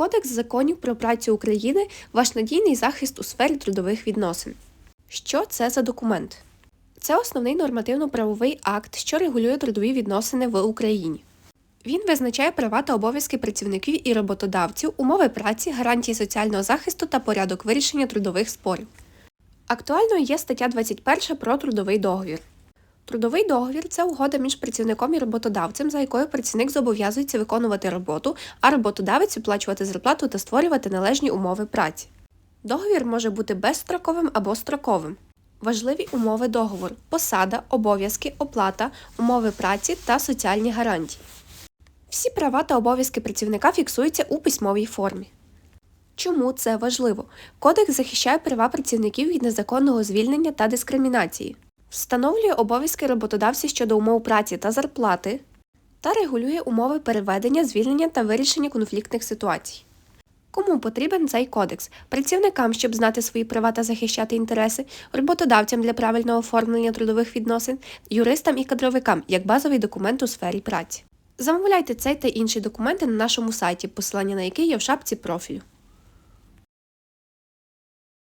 Кодекс законів про працю України ваш надійний захист у сфері трудових відносин. Що це за документ? Це основний нормативно-правовий акт, що регулює трудові відносини в Україні. Він визначає права та обов'язки працівників і роботодавців, умови праці, гарантії соціального захисту та порядок вирішення трудових спорів. Актуальною є стаття 21 про трудовий договір. Трудовий договір це угода між працівником і роботодавцем, за якою працівник зобов'язується виконувати роботу, а роботодавець оплачувати зарплату та створювати належні умови праці. Договір може бути безстроковим або строковим. Важливі умови договору посада, обов'язки, оплата, умови праці та соціальні гарантії. Всі права та обов'язки працівника фіксуються у письмовій формі. Чому це важливо? Кодекс захищає права працівників від незаконного звільнення та дискримінації, встановлює обов'язки роботодавця щодо умов праці та зарплати та регулює умови переведення, звільнення та вирішення конфліктних ситуацій. Кому потрібен цей кодекс? Працівникам, щоб знати свої права та захищати інтереси, роботодавцям для правильного оформлення трудових відносин, юристам і кадровикам як базовий документ у сфері праці. Замовляйте цей та інші документи на нашому сайті, посилання на який є в шапці профілю.